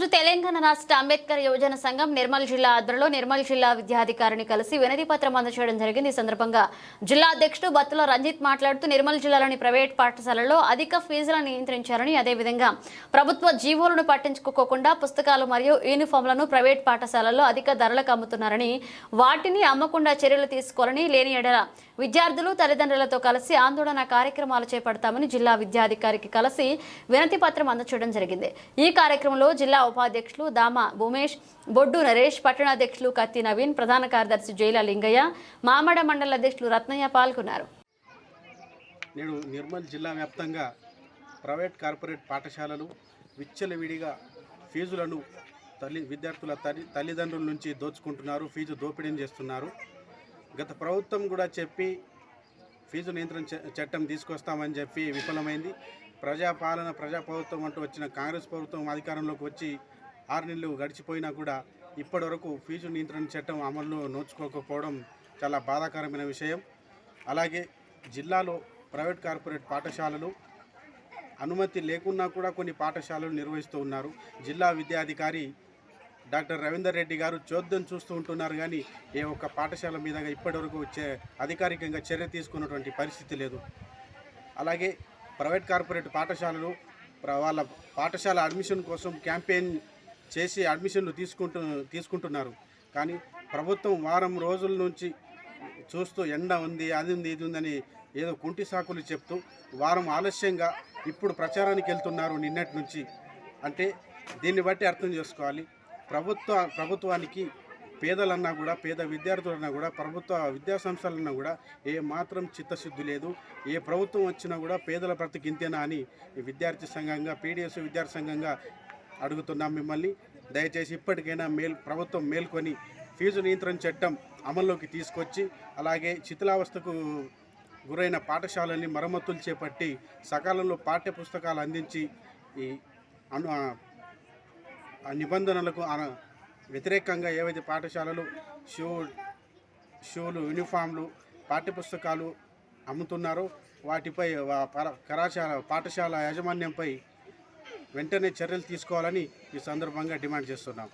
రోజు తెలంగాణ రాష్ట్ర అంబేద్కర్ యువజన సంఘం నిర్మల్ జిల్లా ఆధ్వర్యంలో నిర్మల్ జిల్లా విద్యాధికారిని కలిసి వినతి పత్రం అందజేయడం జరిగింది. ఈ సందర్భంగా జిల్లా అధ్యక్షుడు బత్తుల రంజిత్ మాట్లాడుతూ నిర్మల్ జిల్లాలోని ప్రైవేట్ పాఠశాలల్లో అధిక ఫీజులను నియంత్రించారని అదేవిధంగా ప్రభుత్వ జీవోలను పట్టించుకోకుండా పుస్తకాలు మరియు యూనిఫామ్లను ప్రైవేట్ పాఠశాలల్లో అధిక ధరలకు అమ్ముతున్నారని వాటిని అమ్మకుండా చర్యలు తీసుకోవాలని లేని ఎడల విద్యార్థులు తల్లిదండ్రులతో కలిసి ఆందోళన కార్యక్రమాలు చేపడతామని జిల్లా విద్యాధికారికి కలిసి వినతి పత్రం అందచేయడం జరిగింది. ఈ కార్యక్రమంలో జిల్లా ఉపాధ్యక్షులు దామ భూమేష్ బొడ్డు నరేష్ పట్టణాధ్యక్షులు కత్తి నవీన్ ప్రధాన కార్యదర్శి జైల లింగయ్య మామడ మండల అధ్యక్షులు రత్నయ్య పాల్గొన్నారు. నేడు నిర్మల్ జిల్లా వ్యాప్తంగా ప్రైవేట్ కార్పొరేట్ పాఠశాలలు విచ్చలవిడిగా ఫీజులను తల్లి విద్యార్థుల తల్లి తల్లిదండ్రుల నుంచి దోచుకుంటున్నారు ఫీజు దోపిడీని చేస్తున్నారు. గత ప్రభుత్వం కూడా చెప్పి ఫీజు నియంత్రణ చ- చట్టం తీసుకొస్తామని చెప్పి విఫలమైంది. ప్రజాపాలన ప్రజాప్రభుత్వం అంటూ వచ్చిన కాంగ్రెస్ ప్రభుత్వం అధికారంలోకి వచ్చి ఆరు నెలలు గడిచిపోయినా కూడా ఇప్పటివరకు ఫీజు నియంత్రణ చట్టం అమల్లో నోచుకోకపోవడం చాలా బాధాకరమైన విషయం. అలాగే జిల్లాలో ప్రైవేట్ కార్పొరేట్ పాఠశాలలు అనుమతి లేకున్నా కూడా కొన్ని పాఠశాలలు నిర్వహిస్తూ ఉన్నారు. జిల్లా విద్యాధికారి డాక్టర్ రవీందర్ రెడ్డి గారు చోద్యం చూస్తూ ఉంటున్నారు కానీ ఏ ఒక్క పాఠశాల మీద ఇప్పటివరకు వచ్చే అధికారికంగా చర్య తీసుకున్నటువంటి పరిస్థితి లేదు. అలాగే ప్రైవేట్ కార్పొరేట్ పాఠశాలలు వాళ్ళ పాఠశాల అడ్మిషన్ కోసం క్యాంపెయిన్ చేసి అడ్మిషన్లు తీసుకుంటు తీసుకుంటున్నారు. కానీ ప్రభుత్వం వారం రోజుల నుంచి చూస్తూ ఎండ ఉంది అది ఉంది ఇది ఉందని ఏదో కుంటి సాకులు చెప్తూ వారం ఆలస్యంగా ఇప్పుడు ప్రచారానికి వెళ్తున్నారు నిన్నటి నుంచి. అంటే దీన్ని బట్టి అర్థం చేసుకోవాలి. ప్రభుత్వ ప్రభుత్వానికి పేదలన్నా కూడా పేద విద్యార్థులన్నా కూడా ప్రభుత్వ విద్యా సంస్థలన్నా కూడా ఏ మాత్రం చిత్తశుద్ధి లేదు. ఏ ప్రభుత్వం వచ్చినా కూడా పేదల బ్రతికి ఇంతేనా అని విద్యార్థి సంఘంగా పీడిఎస్ విద్యార్థి సంఘంగా అడుగుతున్నాం మిమ్మల్ని. దయచేసి ఇప్పటికైనా మేల్ ప్రభుత్వం మేల్కొని ఫీజు నియంత్రణ చట్టం అమల్లోకి తీసుకొచ్చి అలాగే శిథిలావస్థకు గురైన పాఠశాలని మరమ్మతులు చేపట్టి సకాలంలో పాఠ్య పుస్తకాలు అందించి ఈ అను నిబంధనలకు అన- వ్యతిరేకంగా ఏవైతే పాఠశాలలు షూ షూలు యూనిఫామ్లు పాఠ్యపుస్తకాలు అమ్ముతున్నారో వాటిపై పర- కళాశాల పాఠశాల యాజమాన్యంపై వెంటనే చర్యలు తీసుకోవాలని ఈ సందర్భంగా డిమాండ్ చేస్తున్నాం.